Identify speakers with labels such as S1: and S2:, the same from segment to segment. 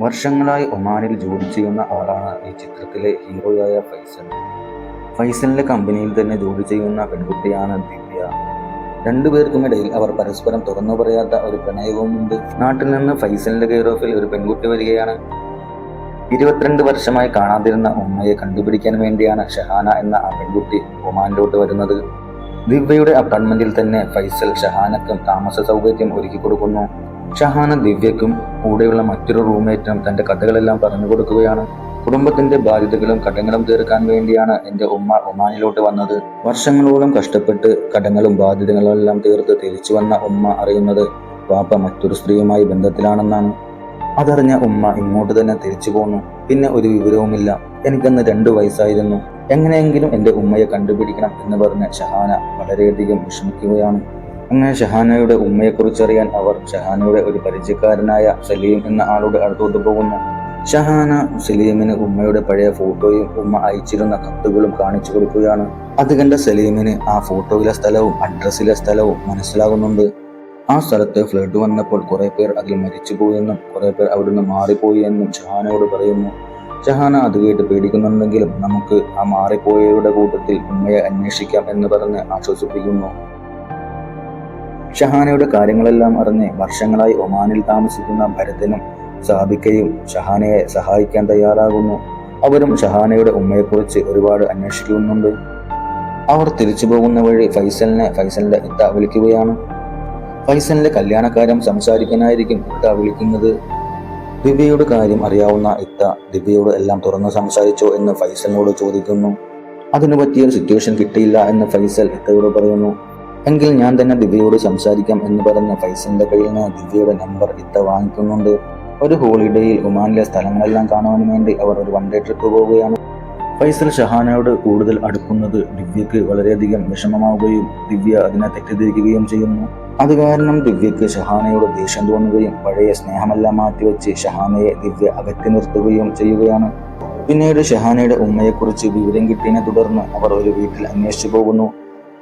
S1: വർഷങ്ങളായി ഒമാനിൽ ജോലി ചെയ്യുന്ന ആളാണ് ഈ ചിത്രത്തിലെ ഹീറോയായ ഫൈസൽ. ഫൈസലിന്റെ കമ്പനിയിൽ തന്നെ ജോലി ചെയ്യുന്ന പെൺകുട്ടിയാണ് ദിവ്യ. രണ്ടുപേർക്കുമിടയിൽ അവർ പരസ്പരം തുറന്നു പറയാത്ത ഒരു പ്രണയവുമുണ്ട്. നാട്ടിൽ നിന്ന് ഫൈസലിന്റെ കെയർ ഓഫിൽ ഒരു പെൺകുട്ടി വരികയാണ്. ഇരുപത്തിരണ്ട് വർഷമായി കാണാതിരുന്ന ഉമ്മയെ കണ്ടുപിടിക്കാൻ വേണ്ടിയാണ് ഷഹാന എന്ന ആ പെൺകുട്ടി ഒമാനിലോട്ട് വരുന്നത്. ദിവ്യയുടെ അപ്പാർട്ട്മെന്റിൽ തന്നെ ഫൈസൽ ഷഹാനക്കും താമസ സൗകര്യം ഒരുക്കി കൊടുക്കുന്നു ഷഹാന ദിവ്യക്കും കൂടെയുള്ള മറ്റൊരു റൂംമേറ്റിനും തന്റെ കഥകളെല്ലാം പറഞ്ഞു കൊടുക്കുകയാണ്. കുടുംബത്തിന്റെ ബാധ്യതകളും കടങ്ങളും തീർക്കാൻ വേണ്ടിയാണ് എന്റെ ഉമ്മ ഒമാനിലോട്ട് വന്നത്. വർഷങ്ങളോളം കഷ്ടപ്പെട്ട് കടങ്ങളും ബാധ്യതകളും എല്ലാം തീർത്ത് തിരിച്ചു വന്ന ഉമ്മ അറിയുന്നത് പാപ്പ മറ്റൊരു സ്ത്രീയുമായി ബന്ധത്തിലാണെന്നാണ്. അതറിഞ്ഞ ഉമ്മ ഇങ്ങോട്ട് തന്നെ തിരിച്ചു പോന്നു. പിന്നെ ഒരു വിവരവുമില്ല. എനിക്കന്ന് രണ്ടു വയസ്സായിരുന്നു. എങ്ങനെയെങ്കിലും എന്റെ ഉമ്മയെ കണ്ടുപിടിക്കണം എന്ന് പറഞ്ഞ ഷഹാന വളരെയധികം വിഷമിക്കുകയാണ്. അങ്ങനെ ഷഹാനയുടെ ഉമ്മയെക്കുറിച്ചറിയാൻ അവർ ഷഹാനയുടെ ഒരു പരിചയക്കാരനായ സലീം എന്ന ആളുടെ അടുത്തോട്ട് പോകുന്നു. ഷഹാന സലീമിന് ഉമ്മയുടെ പഴയ ഫോട്ടോയും ഉമ്മ അയച്ചിരുന്ന കത്തുകളും കാണിച്ചു കൊടുക്കുകയാണ്. അത് കണ്ട സലീമിന് ആ ഫോട്ടോയിലെ സ്ഥലവും അഡ്രസ്സിലെ സ്ഥലവും മനസ്സിലാകുന്നുണ്ട്. ആ സ്ഥലത്ത് ഫ്ലഡ് വന്നപ്പോൾ കുറെ പേർ അതിൽ മരിച്ചുപോയെന്നും കുറെ പേർ അവിടുന്ന് മാറിപ്പോയി എന്നും ഷഹാനയോട് പറയുന്നു. ഷഹാന അത് കേട്ട് പേടിക്കുന്നുണ്ടെങ്കിലും നമുക്ക് ആ മാറിപ്പോയവരുടെ കൂട്ടത്തിൽ ഉമ്മയെ അന്വേഷിക്കാം എന്ന് പറഞ്ഞ് ആശ്വസിപ്പിക്കുന്നു. ഷഹാനയുടെ കാര്യങ്ങളെല്ലാം അറിഞ്ഞ് വർഷങ്ങളായി ഒമാനിൽ താമസിക്കുന്ന ഭരതനും സാബിക്കയും ഷഹാനയെ സഹായിക്കാൻ തയ്യാറാകുന്നു. അവരും ഷഹാനയുടെ ഉമ്മയെക്കുറിച്ച് ഒരുപാട് അന്വേഷിക്കുന്നുണ്ട്. അവർ തിരിച്ചു പോകുന്ന വഴി ഫൈസലിനെ ഫൈസലിന്റെ ഇത്ത വിളിക്കുകയാണ്. ഫൈസലിന്റെ കല്യാണക്കാര്യം സംസാരിക്കാനായിരിക്കും ഇത്ത വിളിക്കുന്നത്. ദിവ്യയുടെ കാര്യം അറിയാവുന്ന ഇത്ത ദിവ്യയോട് എല്ലാം തുറന്നു സംസാരിച്ചോ എന്ന് ഫൈസലിനോട് ചോദിക്കുന്നു. അതിനു പറ്റിയ സിറ്റുവേഷൻ കിട്ടിയില്ല എന്ന് ഫൈസൽ ഇത്തയോട് പറയുന്നു. എങ്കിൽ ഞാൻ തന്നെ ദിവ്യയോട് സംസാരിക്കാം എന്ന് പറഞ്ഞ ഫൈസലിന്റെ കയ്യിൽ നിന്ന് ദിവ്യയുടെ നമ്പർ ഇത്ത വാങ്ങിക്കുന്നുണ്ട്. ഒരു ഹോളിഡേയിൽ ഒമാനിലെ സ്ഥലങ്ങളെല്ലാം കാണുവാൻ വേണ്ടി അവർ ഒരു വൺ ഡേ ട്രിപ്പ് പോവുകയാണ്. ഫൈസൽ ഷഹാനയോട് കൂടുതൽ അടുക്കുന്നത് ദിവ്യക്ക് വളരെയധികം വിഷമമാവുകയും ദിവ്യ അതിനെ തെറ്റിദ്ധരിക്കുകയും ചെയ്യുന്നു. അത് കാരണം ദിവ്യക്ക് ഷഹാനയോട് ദേഷ്യം തോന്നുകയും പഴയ സ്നേഹമെല്ലാം മാറ്റിവെച്ച് ഷഹാനയെ ദിവ്യ അകറ്റി നിർത്തുകയും ചെയ്യുകയാണ്. പിന്നീട് ഷഹാനയുടെ ഉമ്മയെക്കുറിച്ച് വിവരം കിട്ടിയതിനെ തുടർന്ന് അവർ ഒരു വീട്ടിൽ അന്വേഷിച്ചു പോകുന്നു.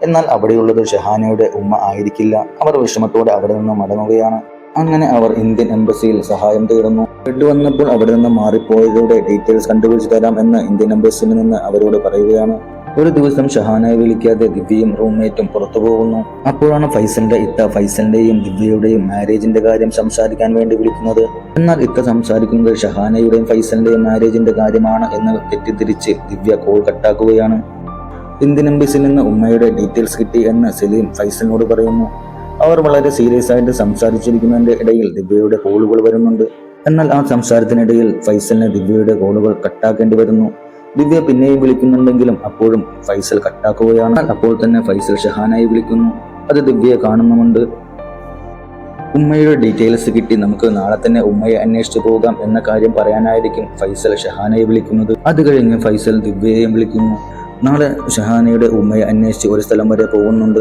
S1: എന്നാൽ അവിടെയുള്ളത് ഷഹാനയുടെ ഉമ്മ ആയിരിക്കില്ല. അവർ വിഷമത്തോടെ അവിടെ നിന്ന് മടങ്ങുകയാണ്. അങ്ങനെ അവർ ഇന്ത്യൻ എംബസിയിൽ സഹായം തേടുന്നു. ബെഡ് വന്നപ്പോൾ അവിടെ നിന്ന് മാറിപ്പോയതോടെ ഡീറ്റെയിൽസ് കണ്ടുപിടിച്ച് തരാം എന്ന് ഇന്ത്യൻ എംബസിയിൽ നിന്ന് അവരോട് പറയുകയാണ്. ഒരു ദിവസം ഷഹാനയെ വിളിക്കാതെ ദിവ്യയും റൂംമേറ്റും പുറത്തു പോകുന്നു. അപ്പോഴാണ് ഫൈസലിന്റെ ഇത്ത ഫൈസലിന്റെയും ദിവ്യയുടെയും മാരേജിന്റെ കാര്യം സംസാരിക്കാൻ വേണ്ടി വിളിക്കുന്നത്. എന്നാൽ ഇത്ത സംസാരിക്കുന്നത് ഷഹാനയുടെയും ഫൈസലിന്റെയും മാരേജിന്റെ കാര്യമാണ് എന്ന് തെറ്റിദ്ധരിച്ച് ദിവ്യ കോൾ കട്ടാക്കുകയാണ്. ഇന്ത്യൻ എംബസിയിൽ നിന്ന് ഉമ്മയുടെ ഡീറ്റെയിൽസ് കിട്ടി എന്ന് സലീം ഫൈസലിനോട് പറയുന്നു. അവർ വളരെ സീരിയസ് ആയിട്ട് സംസാരിച്ചിരിക്കുന്നതിന്റെ ഇടയിൽ ദിവ്യയുടെ കോളുകൾ വരുന്നുണ്ട്. എന്നാൽ ആ സംസാരത്തിനിടയിൽ ഫൈസലിന് ദിവ്യയുടെ കോളുകൾ കട്ടാക്കേണ്ടി വരുന്നു. ദിവ്യ പിന്നെയും വിളിക്കുന്നുണ്ടെങ്കിലും അപ്പോഴും ഫൈസൽ കട്ടാക്കുകയാണ്. അപ്പോൾ തന്നെ ഫൈസൽ ഷഹാനായി വിളിക്കുന്നു. അത് ദിവ്യയെ കാണുന്നുമുണ്ട്. ഉമ്മയുടെ ഡീറ്റെയിൽസ് കിട്ടി നമുക്ക് നാളെ തന്നെ ഉമ്മയെ അന്വേഷിച്ചു പോകാം എന്ന കാര്യം പറയാനായിരിക്കും ഫൈസൽ ഷഹാനയെ വിളിക്കുന്നത്. അത് കഴിഞ്ഞ് ഫൈസൽ ദിവ്യയെയും വിളിക്കുന്നു. നാളെ ഷഹാനയുടെ ഉമ്മയെ അന്വേഷിച്ച് ഒരു സ്ഥലം വരെ പോകുന്നുണ്ട്.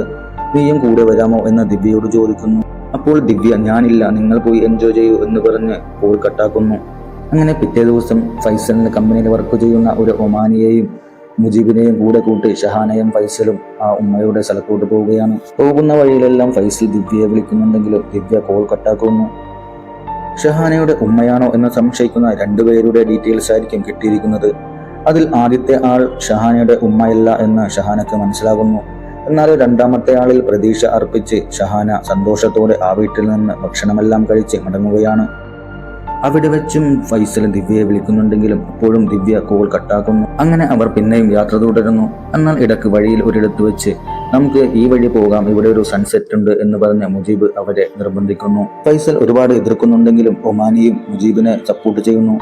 S1: നീയും കൂടെ വരാമോ എന്ന് ദിവ്യയോട് ചോദിക്കുന്നു. അപ്പോൾ ദിവ്യ ഞാനില്ല നിങ്ങൾ പോയി എൻജോയ് ചെയ്യൂ എന്ന് പറഞ്ഞ് കോൾ കട്ടാക്കുന്നു. അങ്ങനെ പിറ്റേ ദിവസം ഫൈസലിന് കമ്പനിയിൽ വർക്ക് ചെയ്യുന്ന ഒരു ഒമാനിയെയും മുജീബിനെയും കൂടെ കൂട്ടി ഷഹാനയും ഫൈസലും ആ ഉമ്മയുടെ സ്ഥലത്തോട്ട് പോവുകയാണ്. പോകുന്ന വഴിയിലെല്ലാം ഫൈസൽ ദിവ്യയെ വിളിക്കുന്നുണ്ടെങ്കിലും ദിവ്യ കോൾ കട്ടാക്കുന്നു. ഷഹാനയുടെ ഉമ്മയാണോ എന്ന് സംശയിക്കുന്ന രണ്ടുപേരുടെ ഡീറ്റെയിൽസ് ആയിരിക്കും കിട്ടിയിരിക്കുന്നത്. അതിൽ ആദ്യത്തെ ആൾ ഷഹാനയുടെ ഉമ്മയല്ല എന്ന് ഷഹാനക്ക് മനസ്സിലാകുന്നു. എന്നാൽ രണ്ടാമത്തെ ആളിൽ പ്രതീക്ഷ അർപ്പിച്ച് ഷഹാന സന്തോഷത്തോടെ ആ വീട്ടിൽ നിന്ന് ഭക്ഷണമെല്ലാം കഴിച്ച് മടങ്ങുകയാണ്. അവിടെ വെച്ചും ഫൈസൽ ദിവ്യയെ വിളിക്കുന്നുണ്ടെങ്കിലും അപ്പോഴും ദിവ്യ കോൾ കട്ടാക്കുന്നു. അങ്ങനെ അവർ പിന്നെയും യാത്ര തുടരുന്നു. എന്നാൽ ഇടയ്ക്ക് വഴിയിൽ ഒരിടത്ത് വെച്ച് നമുക്ക് ഈ വഴി പോകാം. ഇവിടെ ഒരു സൺസെറ്റ് ഉണ്ട് എന്ന് പറഞ്ഞ് മുജീബ് അവരെ നിർബന്ധിക്കുന്നു. ഫൈസൽ ഒരുപാട് എതിർക്കുന്നുണ്ടെങ്കിലും ഒമാനിയും മുജീബിനെ സപ്പോർട്ട് ചെയ്യുന്നു.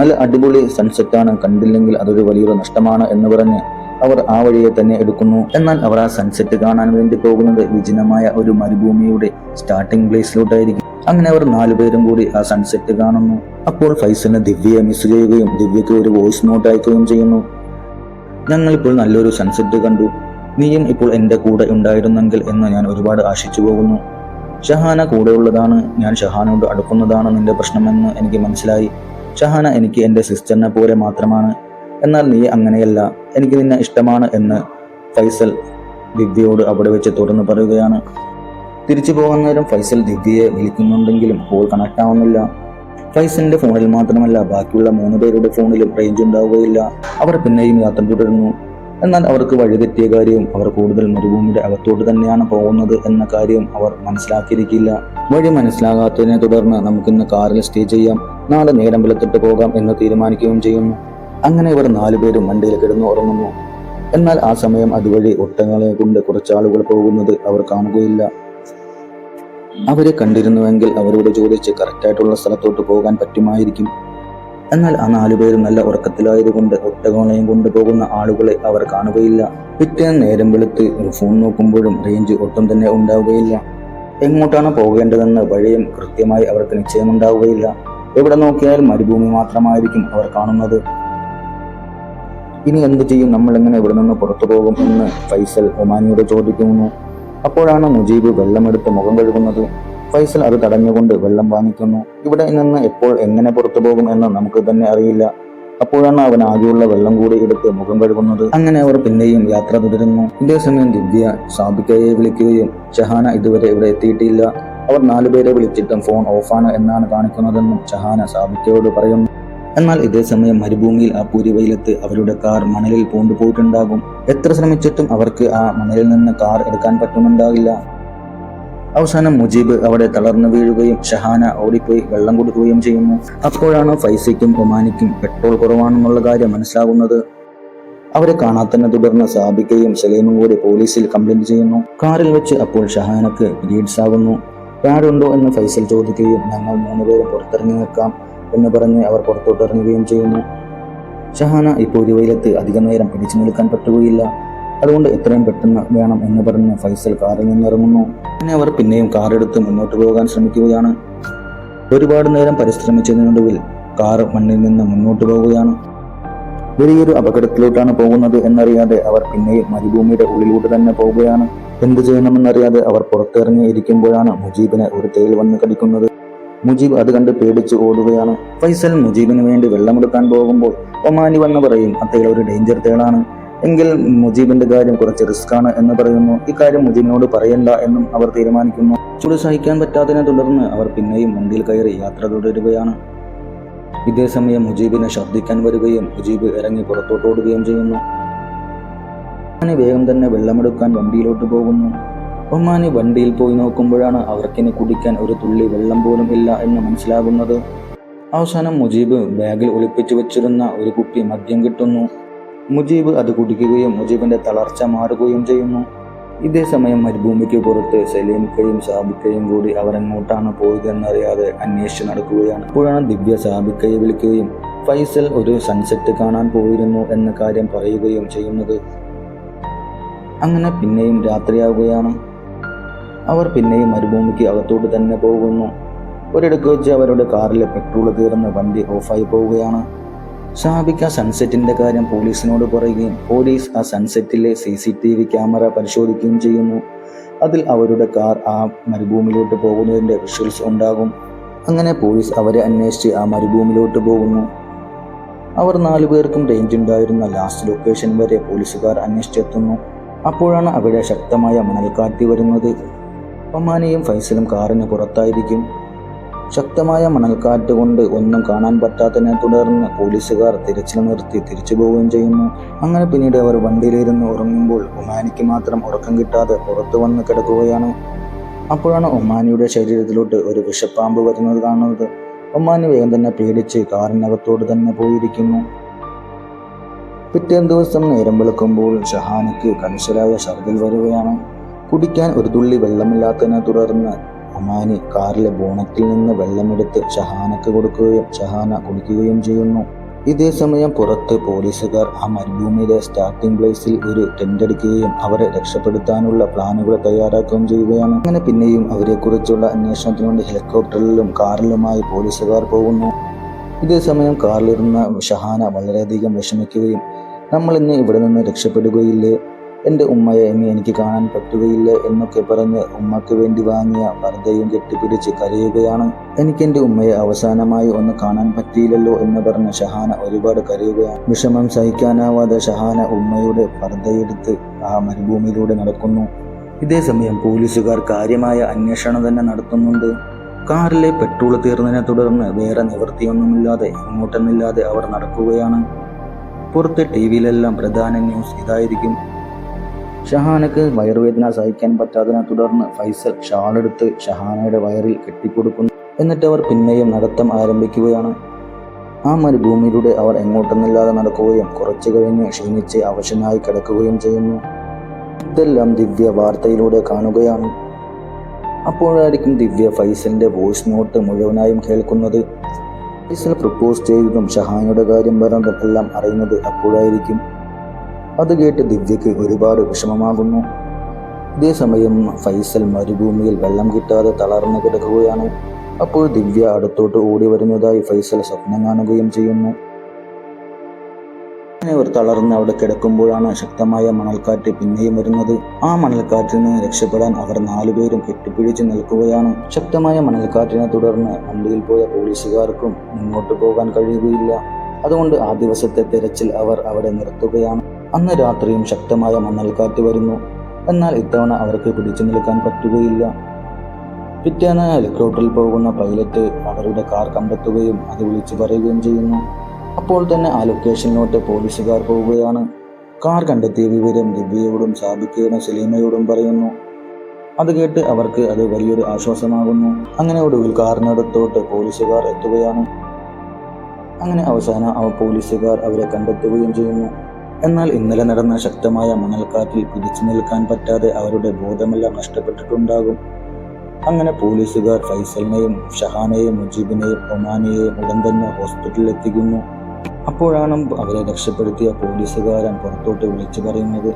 S1: നല്ല അടിപൊളി സൺസെറ്റ് ആണ് കണ്ടില്ലെങ്കിൽ അതൊരു വലിയൊരു നഷ്ടമാണ് എന്ന് പറഞ്ഞ് അവർ ആ വഴിയെ തന്നെ എടുക്കുന്നു. എന്നാൽ അവർ ആ സൺസെറ്റ് കാണാൻ വേണ്ടി പോകുന്നത് വിജനമായ ഒരു മരുഭൂമിയുടെ സ്റ്റാർട്ടിംഗ് പ്ലേസിലോട്ടായിരിക്കും അങ്ങനെ അവർ നാലുപേരും കൂടി ആ സൺസെറ്റ് കാണുന്നു. അപ്പോൾ ഫൈസലിന് ദിവ്യയെ മിസ് ചെയ്യുകയും ദിവ്യക്ക് ഒരു വോയിസ് നോട്ട് അയക്കുകയും ചെയ്യുന്നു. ഞങ്ങൾ ഇപ്പോൾ നല്ലൊരു സൺസെറ്റ് കണ്ടു. നീയും ഇപ്പോൾ എന്റെ കൂടെ ഉണ്ടായിരുന്നെങ്കിൽ എന്ന് ഞാൻ ഒരുപാട് ആശിച്ചു പോകുന്നു. ഷഹാന കൂടെയുള്ളതാണ് ഞാൻ ഷഹാനോട് അടുക്കുന്നതാണ് നിന്റെ പ്രശ്നമെന്ന് എനിക്ക് മനസ്സിലായി. ഷഹാന എനിക്ക് എന്റെ സിസ്റ്ററിനെ പോലെ മാത്രമാണ്. എന്നാൽ നീ അങ്ങനെയല്ല എനിക്ക് നിന്നെ ഇഷ്ടമാണ് എന്ന് ഫൈസൽ ദിവ്യയോട് അവിടെ വെച്ച് തുറന്നു പറയുകയാണ്. തിരിച്ചു പോകാൻ നേരം ഫൈസൽ ദിവ്യയെ വിളിക്കുന്നുണ്ടെങ്കിലും കോൾ കണക്ട് ആവുന്നില്ല. ഫൈസലിന്റെ ഫോണിൽ മാത്രമല്ല ബാക്കിയുള്ള മൂന്ന് പേരുടെ ഫോണിലും റേഞ്ച് ഉണ്ടാവുകയില്ല. അവർ പിന്നെയും യാത്ര തുടരുന്നു. എന്നാൽ അവർക്ക് വഴിതെറ്റിയ കാര്യവും അവർ കൂടുതൽ മരുഭൂമിയുടെ അകത്തോട്ട് തന്നെയാണ് പോകുന്നത് എന്ന കാര്യവും അവർ മനസ്സിലാക്കിയിരിക്കില്ല. വഴി മനസ്സിലാകാത്തതിനെ തുടർന്ന് നമുക്കിന്ന് കാറിൽ സ്റ്റേ ചെയ്യാം. നാളെ നേരം വെളുത്തിട്ട് പോകാം എന്ന് തീരുമാനിക്കുകയും ചെയ്യുന്നു. അങ്ങനെ ഇവർ നാലുപേരും വണ്ടിയിൽ കിടന്നു ഉറങ്ങുന്നു. എന്നാൽ ആ സമയം അതുവഴി ഒട്ടങ്ങളെ കൊണ്ട് കുറച്ചാളുകൾ പോകുന്നത് അവർ കാണുകയില്ല. അവരെ കണ്ടിരുന്നുവെങ്കിൽ അവരോട് ചോദിച്ച് കറക്റ്റായിട്ടുള്ള സ്ഥലത്തോട്ട് പോകാൻ പറ്റുമായിരിക്കും. എന്നാൽ ആ നാലുപേരും നല്ല ഉറക്കത്തിലായതുകൊണ്ട് ഒട്ടകോണയും കൊണ്ടുപോകുന്ന ആളുകളെ അവർ കാണുകയില്ല. പിറ്റേന്ന് നേരം വെളുത്ത് ഫോൺ നോക്കുമ്പോഴും റേഞ്ച് ഒട്ടും തന്നെ ഉണ്ടാവുകയില്ല. എങ്ങോട്ടാണ് പോകേണ്ടതെന്ന് വഴിയും കൃത്യമായി അവർക്ക് നിശ്ചയമുണ്ടാവുകയില്ല. എവിടെ നോക്കിയാൽ മരുഭൂമി മാത്രമായിരിക്കും അവർ കാണുന്നത്. ഇനി എന്ത് ചെയ്യും? നമ്മൾ എങ്ങനെ ഇവിടെ നിന്ന് പുറത്തു പോകും എന്ന് ഫൈസൽ ഒമാനിയോട് ചോദിക്കുന്നു. അപ്പോഴാണ് മുജീബ് വെള്ളമെടുത്ത് മുഖം കഴുകുന്നത്. ഫൈസൽ അത് തടഞ്ഞുകൊണ്ട് വെള്ളം വാങ്ങിക്കുന്നു. ഇവിടെ നിന്ന് എപ്പോൾ എങ്ങനെ പുറത്തു പോകും എന്ന് നമുക്ക് തന്നെ അറിയില്ല. അപ്പോഴാണ് അവൻ ആകെയുള്ള വെള്ളം കൂടി എടുത്ത് മുഖം കഴുകുന്നത്. അങ്ങനെ അവർ പിന്നെയും യാത്ര തുടരുന്നു. ഇതേ സമയം ദിവ്യ സാബിക്കയെ വിളിക്കുകയും ഷഹാന ഇതുവരെ ഇവിടെ എത്തിയിട്ടില്ല. അവർ നാലുപേരെ വിളിച്ചിട്ടും ഫോൺ ഓഫാണ് എന്നാണ് കാണിക്കുന്നതെന്നും ഷഹാന സാബിക്കയോട് പറയുന്നു. എന്നാൽ ഇതേ സമയം മരുഭൂമിയിൽ ആ പൂരിവയിലെത്ത് അവരുടെ കാർ മണലിൽ പൂണ്ടുപോയിട്ടുണ്ടാകും. എത്ര ശ്രമിച്ചിട്ടും അവർക്ക് ആ മണലിൽ നിന്ന് കാർ എടുക്കാൻ പറ്റുന്നുണ്ടാകില്ല. അവസാനം മുജീബ് അവിടെ തളർന്നു വീഴുകയും ഷഹാന ഓടിപ്പോയി വെള്ളം കൊടുക്കുകയും ചെയ്യുന്നു. അപ്പോഴാണ് ഫൈസയ്ക്കും ഒമാനിക്കും പെട്രോൾ കുറവാണെന്നുള്ള കാര്യം മനസ്സിലാകുന്നത്. അവരെ കാണാത്തതിനെ തുടർന്ന് സാബിക്കയും സലീമും കൂടി പോലീസിൽ കംപ്ലൈന്റ് ചെയ്യുന്നു. കാറിൽ വെച്ച് അപ്പോൾ ഷഹാനക്ക് പീരീഡ്സ് ആകുന്നു. പാടുണ്ടോ എന്ന് ഫൈസൽ ചോദിക്കുകയും ഞങ്ങൾ മൂന്നുപേരും പുറത്തിറങ്ങി നിൽക്കാം എന്ന് പറഞ്ഞ് അവർ പുറത്തോട്ടിറങ്ങുകയും ചെയ്യുന്നു. ഷഹാന ഇപ്പോൾ ഒരു വെയിലത്ത് അധികം നേരം പിടിച്ചു നിൽക്കാൻ പറ്റുകയില്ല. അതുകൊണ്ട് എത്രയും പെട്ടെന്ന് വേണം എന്ന് പറഞ്ഞ് ഫൈസൽ കാറിൽ നിന്നിറങ്ങുന്നു. പിന്നെ അവർ പിന്നെയും കാറെടുത്ത് മുന്നോട്ട് പോകാൻ ശ്രമിക്കുകയാണ്. ഒരുപാട് നേരം പരിശ്രമിച്ചതിനൊടുവിൽ കാർ മണ്ണിൽ നിന്ന് മുന്നോട്ട് പോവുകയാണ്. വലിയൊരു അപകടത്തിലോട്ടാണ് പോകുന്നത് എന്നറിയാതെ അവർ പിന്നെയും മരുഭൂമിയുടെ ഉള്ളിലൂടെ തന്നെ പോവുകയാണ്. എന്ത് ചെയ്യണമെന്നറിയാതെ അവർ പുറത്തിറങ്ങി ഇരിക്കുമ്പോഴാണ് മുജീബിനെ ഒരു തേൽ വന്ന് കടിക്കുന്നത്. മുജീബ് അത് കണ്ട് പേടിച്ച് ഓടുകയാണ്. ഫൈസൽ മുജീബിന് വേണ്ടി വെള്ളമെടുക്കാൻ പോകുമ്പോൾ ഒമാനി വന്ന് പറയും തേൾ ഒരു ഡേഞ്ചർ തേളാണ്. എങ്കിൽ മുജീബിന്റെ കാര്യം കുറച്ച് റിസ്ക് ആണ് എന്ന് പറയുന്നു. ഇക്കാര്യം മുജീബിനോട് പറയണ്ട എന്നും അവർ തീരുമാനിക്കുന്നു. ചൂട് സഹിക്കാൻ പറ്റാത്തതിനെ തുടർന്ന് അവർ പിന്നെയും വണ്ടിയിൽ കയറി യാത്ര തുടരുകയാണ്. ഇതേ സമയം മുജീബിനെ ശബ്ദിക്കാൻ വരികയും മുജീബ് ഇറങ്ങി പുറത്തോട്ട് ഓടുകയും ചെയ്യുന്നു. ഒമാനി വേഗം തന്നെ വെള്ളമെടുക്കാൻ വണ്ടിയിലോട്ട് പോകുന്നു. ഒമാനി വണ്ടിയിൽ പോയി നോക്കുമ്പോഴാണ് അവർക്കിനി കുടിക്കാൻ ഒരു തുള്ളി വെള്ളം പോലും ഇല്ല എന്ന് മനസ്സിലാകുന്നത്. അവസാനം മുജീബ് ബാഗിൽ ഒളിപ്പിച്ചു വെച്ചിരുന്ന ഒരു കുപ്പി മദ്യം കിട്ടുന്നു. മുജീബ് അത് കുടിക്കുകയും മുജീബിന്റെ തളർച്ച മാറുകയും ചെയ്യുന്നു. ഇതേ സമയം മരുഭൂമിക്ക് പുറത്ത് സലീംക്കയും സാബിക്കയും കൂടി അവരെങ്ങോട്ടാണ് പോയത് പോയതെന്നറിയാതെ അന്വേഷിച്ച് നടക്കുകയാണ്. അപ്പോഴാണ് ദിവ്യ സാബിക്കയെ വിളിക്കുകയും ഫൈസൽ ഒരു സൺസെറ്റ് കാണാൻ പോയിരുന്നു എന്ന കാര്യം പറയുകയും ചെയ്യുന്നത്. അങ്ങനെ പിന്നെയും രാത്രിയാവുകയാണ്. അവർ പിന്നെയും മരുഭൂമിക്ക് അകത്തോട്ട് തന്നെ പോകുന്നു. ഒരിടക്ക് വെച്ച് അവരുടെ കാറിലെ പെട്രോൾ തീർന്ന് വണ്ടി ഓഫായി പോവുകയാണ്. ഷാബിക്ക സൺസെറ്റിന്റെ കാര്യം പോലീസിനോട് പറയുകയും പോലീസ് ആ സൺസെറ്റിലെ C C T V camera പരിശോധിക്കുകയും ചെയ്യുന്നു. അതിൽ അവരുടെ കാർ ആ മരുഭൂമിയിലോട്ട് പോകുന്നതിന്റെ വിഷ്വൽസ് ഉണ്ടാകും. അങ്ങനെ പോലീസ് അവരെ അന്വേഷിച്ച് ആ മരുഭൂമിയിലോട്ട് പോകുന്നു. അവർ നാലുപേർക്കും റേഞ്ച് ഉണ്ടായിരുന്ന ലാസ്റ്റ് ലൊക്കേഷൻ വരെ പോലീസുകാർ അന്വേഷിച്ചെത്തുന്നു. അപ്പോഴാണ് അവിടെ ശക്തമായ മണൽക്കാറ്റ് വരുന്നത്. ഒമാനയും ഫൈസലും കാറിന് പുറത്തായിരിക്കും. ശക്തമായ മണൽക്കാറ്റ് കൊണ്ട് ഒന്നും കാണാൻ പറ്റാത്തതിനെ തുടർന്ന് പോലീസുകാർ തിരച്ചിൽ നിർത്തി തിരിച്ചു പോവുകയും ചെയ്യുന്നു. അങ്ങനെ പിന്നീട് അവർ വണ്ടിയിലിരുന്ന് ഉറങ്ങുമ്പോൾ ഒമാനിക്ക് മാത്രം ഉറക്കം കിട്ടാതെ പുറത്തു വന്ന് കിടക്കുകയാണ്. അപ്പോഴാണ് ഒമാനിയുടെ ശരീരത്തിലോട്ട് ഒരു വിഷപ്പാമ്പ് വരുന്നത് കാണുന്നത്. ഒമാനി വേഗം തന്നെ പേടിച്ച് കാറിനകത്തോട് തന്നെ പോയിരിക്കുന്നു. പിറ്റേന്ന് ദിവസം നേരം വെളുക്കുമ്പോൾ ഷഹാനക്ക് കനുശരായ ഛർദിൽ വരികയാണ്. കുടിക്കാൻ ഒരു തുള്ളി വെള്ളമില്ലാത്തതിനെ തുടർന്ന് ഒമാനി കാറിലെ ബോണറ്റിൽ നിന്ന് വെള്ളമെടുത്ത് ഷഹാനക്ക് കൊടുക്കുകയും ഷഹാന കുടിക്കുകയും ചെയ്യുന്നു. ഇതേ സമയം പുറത്ത് പോലീസുകാർ ആ മരുഭൂമിയിലെ സ്റ്റാർട്ടിംഗ് പ്ലേസിൽ ഒരു ടെന്റ് അടിക്കുകയും അവരെ രക്ഷപ്പെടുത്താനുള്ള പ്ലാനുകൾ തയ്യാറാക്കുകയും ചെയ്യുകയാണ്. അങ്ങനെ പിന്നെയും അവരെക്കുറിച്ചുള്ള അന്വേഷണത്തിന് വേണ്ടി ഹെലികോപ്റ്ററിലും കാറിലുമായി പോലീസുകാർ പോകുന്നു. ഇതേ സമയം കാറിലിരുന്ന ഷഹാന വളരെയധികം വിഷമിക്കുകയും നമ്മൾ ഇന്ന് ഇവിടെ നിന്ന് രക്ഷപ്പെടുകയില്ലേ? എന്റെ ഉമ്മയെ ഇനി എനിക്ക് കാണാൻ പറ്റുകയില്ല എന്നൊക്കെ പറഞ്ഞ് ഉമ്മക്ക് വേണ്ടി വാങ്ങിയ പർദ്ദയും കെട്ടിപ്പിടിച്ച് കരയുകയാണ്. എനിക്ക് എന്റെ ഉമ്മയെ അവസാനമായി ഒന്ന് കാണാൻ പറ്റിയില്ലല്ലോ എന്ന് പറഞ്ഞ് ഷഹാന ഒരുപാട് കരയുകയാണ്. വിഷമം സഹിക്കാനാവാതെ ഷഹാന ഉമ്മയുടെ പർദ്ദയെടുത്ത് ആ മരുഭൂമിയിലൂടെ നടക്കുന്നു. ഇതേ സമയം പോലീസുകാർ കാര്യമായ അന്വേഷണം തന്നെ നടത്തുന്നുണ്ട്. കാറിലെ പെട്രോൾ തീർന്നതിനെ തുടർന്ന് വേറെ നിവൃത്തിയൊന്നുമില്ലാതെ ഇങ്ങോട്ടൊന്നുമില്ലാതെ അവർ നടക്കുകയാണ്. പുറത്തെ ടി വിയിലെല്ലാം പ്രധാന ന്യൂസ് ഇതായിരിക്കും. ഷഹാനക്ക് വയറുവേദന സഹിക്കാൻ പറ്റാത്തതിനെ തുടർന്ന് ഫൈസൽ ഷാളെടുത്ത് ഷഹാനയുടെ വയറിൽ കെട്ടിക്കൊടുക്കുന്നു. എന്നിട്ട് അവർ പിന്നെയും നടത്തം ആരംഭിക്കുകയാണ്. ആ മരുഭൂമിയിലൂടെ അവർ എങ്ങോട്ടെന്നില്ലാതെ നടക്കുകയും കുറച്ചു കഴിഞ്ഞ് ക്ഷീണിച്ച് അവശനായി കിടക്കുകയും ചെയ്യുന്നു. ഇതെല്ലാം ദിവ്യ വാർത്തയിലൂടെ കാണുകയാണ്. അപ്പോഴായിരിക്കും ദിവ്യ ഫൈസലിന്റെ വോയിസ് നോട്ട് മുഴുവനായും കേൾക്കുന്നത്. ഫൈസൽ പ്രപ്പോസ് ചെയ്തതും ഷഹാനയുടെ കാര്യം പറഞ്ഞതും എല്ലാം അറിയുന്നത് അപ്പോഴായിരിക്കും. അത് കേട്ട് ദിവ്യയ്ക്ക് ഒരുപാട് വിഷമമാകുന്നു. ഇതേസമയം ഫൈസൽ മരുഭൂമിയിൽ വെള്ളം കിട്ടാതെ തളർന്നു കിടക്കുകയാണ്. അപ്പോൾ ദിവ്യ അടുത്തോട്ട് ഓടി വരുന്നതായി ഫൈസൽ സ്വപ്നം കാണുകയും ചെയ്യുന്നു. അവർ തളർന്ന് അവിടെ കിടക്കുമ്പോഴാണ് ശക്തമായ മണൽക്കാറ്റ് പിന്നെയും വരുന്നത്. ആ മണൽക്കാറ്റിൽ നിന്ന് രക്ഷപ്പെടാൻ അവർ നാലുപേരും കെട്ടിപ്പിടിച്ച് നിൽക്കുകയാണ്. ശക്തമായ മണൽക്കാറ്റിനെ തുടർന്ന് വണ്ടിയിൽ പോയ പോലീസുകാർക്കും മുന്നോട്ട് പോകാൻ കഴിയുകയില്ല. അതുകൊണ്ട് ആ ദിവസത്തെ തിരച്ചിൽ അവർ അവിടെ നിർത്തുകയാണ്. അന്ന് രാത്രിയും ശക്തമായ മണൽക്കാറ്റ് വരുന്നു. എന്നാൽ ഇത്തവണ അവർക്ക് പിടിച്ചു നിൽക്കാൻ പറ്റുകയില്ല. പിറ്റേന്ന് ഹെലികോപ്റ്ററിൽ പോകുന്ന പൈലറ്റ് അവരുടെ കാർ കണ്ടെത്തുകയും അത് വിളിച്ചു പറയുകയും ചെയ്യുന്നു. അപ്പോൾ തന്നെ ആ ലൊക്കേഷനിലോട്ട് പോലീസുകാർ പോവുകയാണ്. കാർ കണ്ടെത്തിയ വിവരം ദിവ്യയോടും സാബിക്കയോടും സലീമയോടും പറയുന്നു. അത് കേട്ട് അവർക്ക് അത് വലിയൊരു ആശ്വാസമാകുന്നു. അങ്ങനെ ഒടുവിൽ കാറിനടുത്തോട്ട് പോലീസുകാർ എത്തുകയാണ്. അങ്ങനെ അവസാനം അവ പോലീസുകാർ അവരെ കണ്ടെത്തുകയും ചെയ്യുന്നു. എന്നാൽ ഇന്നലെ നടന്ന ശക്തമായ മണൽക്കാറ്റിൽ പിടിച്ചു നിൽക്കാൻ പറ്റാതെ അവരുടെ ബോധമെല്ലാം നഷ്ടപ്പെട്ടിട്ടുണ്ടാകും. അങ്ങനെ പോലീസുകാർ ഫൈസലിനെയും ഷഹാനെയും മുജീബിനെയും ഒമാനെയും ഉടൻ തന്നെ ഹോസ്പിറ്റലിൽ എത്തിക്കുന്നു അപ്പോഴാണ് അവരെ രക്ഷപ്പെടുത്തിയ പോലീസുകാരൻ പുറത്തോട്ട് വിളിച്ചു പറയുന്നത്.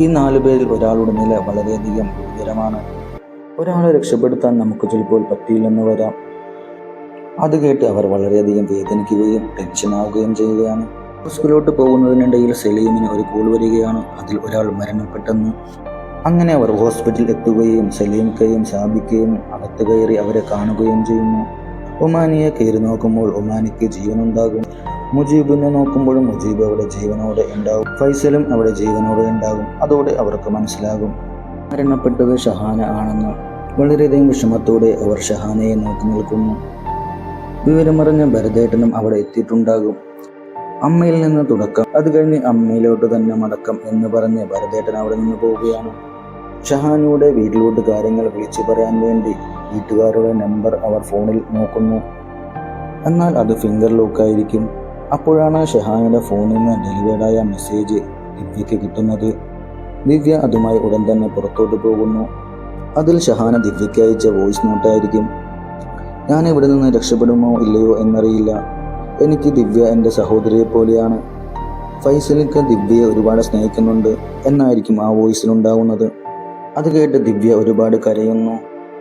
S1: ഈ നാലു പേരിൽ ഒരാളുടെ നില വളരെയധികം ഗുരുതരമാണ്. ഒരാളെ രക്ഷപ്പെടുത്താൻ നമുക്ക് ചിലപ്പോൾ പറ്റിയില്ലെന്ന് വരാം. അത് കേട്ട് അവർ വളരെയധികം വേദനിക്കുകയും ടെൻഷനാവുകയും ചെയ്യുകയാണ്. ഹോസ്പിറ്റലോട്ട് പോകുന്നതിനിടയിൽ സലീമിന് ഒരു കോൾ വരികയാണ്. അതിൽ ഒരാൾ മരണപ്പെട്ടെന്ന്. അങ്ങനെ അവർ ഹോസ്പിറ്റലിൽ എത്തുകയും സലീംക്കയും ശാപിക്കുകയും അകത്ത് കയറി അവരെ കാണുകയും ചെയ്യുന്നു. ഒമാനിയെ കയറി നോക്കുമ്പോൾ ഒമാനിക്ക് ജീവനുണ്ടാകും. മുജീബിനെ നോക്കുമ്പോഴും മുജീബ് അവിടെ ജീവനോടെ ഉണ്ടാകും. ഫൈസലും അവിടെ ജീവനോടെ ഉണ്ടാകും. അതോടെ അവർക്ക് മനസ്സിലാകും. മരണപ്പെട്ടത് ഷഹാന ആണെന്ന്. വളരെയധികം വിഷമത്തോടെ അവർ ഷഹാനയെ നോക്കി നിൽക്കുന്നു. വിവരമറിഞ്ഞ ഭരതേട്ടനും അവിടെ എത്തിയിട്ടുണ്ടാകും. അമ്മയിൽ നിന്ന് തുടക്കം. അത് കഴിഞ്ഞ് അമ്മയിലോട്ട് തന്നെ മടക്കം എന്ന് പറഞ്ഞ് ഭരതേട്ടൻ അവിടെ നിന്ന് പോവുകയാണ്. ഷഹാനിയുടെ വീട്ടിലോട്ട് കാര്യങ്ങൾ വിളിച്ചു പറയാൻ വേണ്ടി വീട്ടുകാരുടെ നമ്പർ അവർ ഫോണിൽ നോക്കുന്നു. എന്നാൽ അത് ഫിംഗർ ലോക്കായിരിക്കും അപ്പോഴാണ് ഷഹാനയുടെ ഫോണിൽ നിന്ന് ഡെലിവേർഡായ മെസ്സേജ് ദിവ്യയ്ക്ക് കിട്ടുന്നത്. ദിവ്യ അതുമായി ഉടൻ തന്നെ പുറത്തോട്ട് പോകുന്നു. അതിൽ ഷഹാന ദിവ്യയ്ക്ക് അയച്ച വോയിസ് നോട്ടായിരിക്കും ഞാൻ ഇവിടെ നിന്ന് രക്ഷപ്പെടുമോ ഇല്ലയോ എന്നറിയില്ല. എനിക്ക് ദിവ്യ എന്റെ സഹോദരിയെ പോലെയാണ്. ഫൈസലിക്ക് ദിവ്യയെ ഒരുപാട് സ്നേഹിക്കുന്നുണ്ട് എന്നായിരിക്കും ആ വോയിസിലുണ്ടാവുന്നത് അത് കേട്ട് ദിവ്യ ഒരുപാട് കരയുന്നു.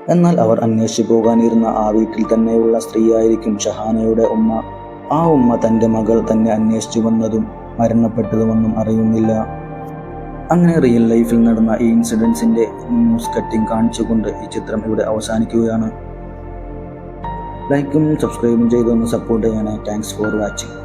S1: എന്നാൽ അവർ അന്വേഷിച്ചു പോകാനിരുന്ന ആ വീട്ടിൽ തന്നെയുള്ള സ്ത്രീയായിരിക്കും ഷഹാനയുടെ ഉമ്മ. ആ ഉമ്മ തന്റെ മകൾ തന്നെ അന്വേഷിച്ചു വന്നതും മരണപ്പെട്ടതുമൊന്നും അറിയുന്നില്ല. അങ്ങനെ റിയൽ ലൈഫിൽ നടന്ന ഈ ഇൻസിഡൻസിന്റെ ന്യൂസ് കട്ടിംഗ് കാണിച്ചുകൊണ്ട് ഈ ചിത്രം ഇവിടെ അവസാനിക്കുകയാണ്. ലൈക്കും സബ്സ്ക്രൈബും ചെയ്തൊന്ന് സപ്പോർട്ട് ചെയ്യണേ താങ്ക്സ് ഫോർ വാച്ചിങ്